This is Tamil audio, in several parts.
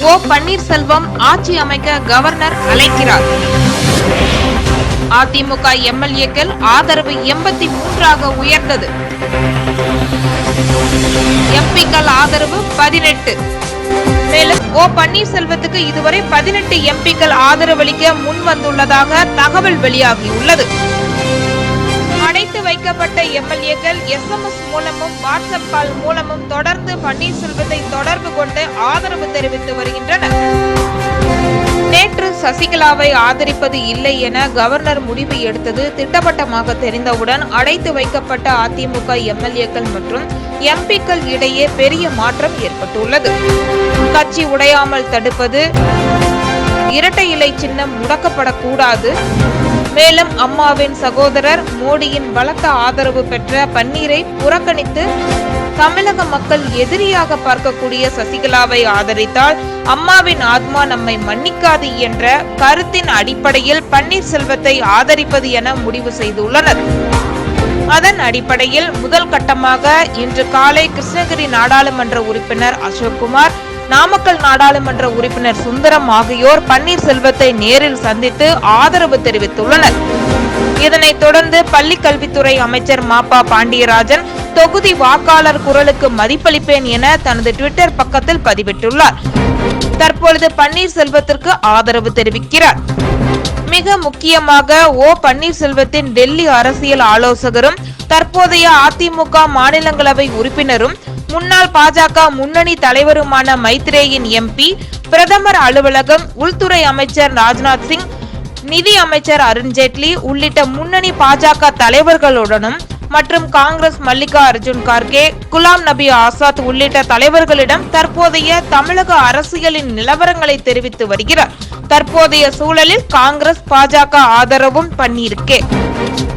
ஓ பன்னீர்செல்வம் ஆட்சி அமைக்க கவர்னர் அழைக்கிறார். அதிமுக எம்எல்ஏக்கள் ஆதரவு எண்பத்தி மூன்றாக உயர்ந்தது. எம்பிக்கள் ஆதரவு பதினெட்டு. மேலும் ஓ பன்னீர்செல்வத்துக்கு இதுவரை பதினெட்டு எம்பிக்கள் ஆதரவளிக்க முன் வந்துள்ளதாக தகவல் வெளியாகியுள்ளது. வைக்கப்பட்ட எம்எல்ஏக்கள் எஸ்எம்எஸ் மூலமும் வாட்ஸ்அப் கால் மூலமும் தொடர்ந்து பன்னீர்செல்வத்தை தொடர்பு கொண்டு ஆதரவு தெரிவித்து வருகின்றனர். நேற்று சசிகலாவை ஆதரிப்பது இல்லை என கவர்னர் முடிவு எடுத்தது திட்டவட்டமாக தெரிந்தவுடன் அடைத்து வைக்கப்பட்ட அதிமுக எம்எல்ஏக்கள் மற்றும் எம்பிக்கள் இடையே பெரிய மாற்றம் ஏற்பட்டுள்ளது. கட்சி உடையாமல் தடுப்பது இரட்டை இலை சின்னம் முடக்கப்படக்கூடாது மேலும் அம்மாவின் சகோதரர் மோடியின் பலத்த ஆதரவு பெற்ற பன்னீரை புறக்கணித்து தமிழக மக்கள் எதிரியாக பார்க்கக்கூடிய சசிகலாவை ஆதரித்தால் அம்மாவின் ஆத்மா நம்மை மன்னிக்காது என்ற கருத்தின் அடிப்படையில் பன்னீர்செல்வத்தை ஆதரிப்பது என முடிவு செய்துள்ளனர். அதன் அடிப்படையில் முதல் கட்டமாக இன்று காலை கிருஷ்ணகிரி நாடாளுமன்ற உறுப்பினர் அசோக்குமார் நாமக்கல் நாடாளுமன்ற உறுப்பினர் சுந்தரம் ஆகியோர் பன்னீர்செல்வத்தை நேரில் சந்தித்து ஆதரவு தெரிவித்துள்ளனர். இதனைத் தொடர்ந்து பள்ளி கல்வித்துறை அமைச்சர் மாப்பா பாண்டியராஜன் தொகுதி வாக்காளர் குரலுக்கு மதிப்பளிப்பேன் என தனது ட்விட்டர் பக்கத்தில் பதிவிட்டுள்ளார். தற்பொழுது பன்னீர்செல்வத்திற்கு ஆதரவு தெரிவிக்கிறார். மிக முக்கியமாக ஓ பன்னீர்செல்வத்தின் டெல்லி அரசியல் ஆலோசகரும் தற்போதைய அதிமுக மாநிலங்களவை உறுப்பினரும் முன்னாள் பாஜக முன்னணி தலைவருமான மைத்ரேயின் எம்பி பிரதமர் அலுவலகம் உள்துறை அமைச்சர் ராஜ்நாத் சிங் நிதி அமைச்சர் அருண்ஜேட்லி உள்ளிட்ட முன்னணி பாஜக தலைவர்களுடனும் மற்றும் காங்கிரஸ் மல்லிகா அர்ஜுன் கார்கே குலாம் நபி ஆசாத் உள்ளிட்ட தலைவர்களிடம் தற்போதைய தமிழக அரசியலின் நிலவரங்களை தெரிவித்து வருகிறார். தற்போதைய சூழலில் காங்கிரஸ் பாஜக ஆதரவும் பண்ணியிருக்கே.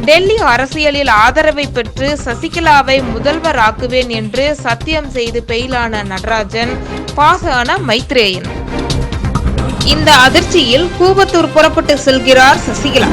டெல்லி அரசியலில் ஆதரவை பெற்று சசிகலாவை முதல்வர் ஆக்குவேன் என்று சத்தியம் செய்து பெயிலான நடராஜன் பாசான மைத்ரேயன். இந்த அதிர்ச்சியில் கூவத்தூர் புறப்பட்டு செல்கிறார் சசிகலா.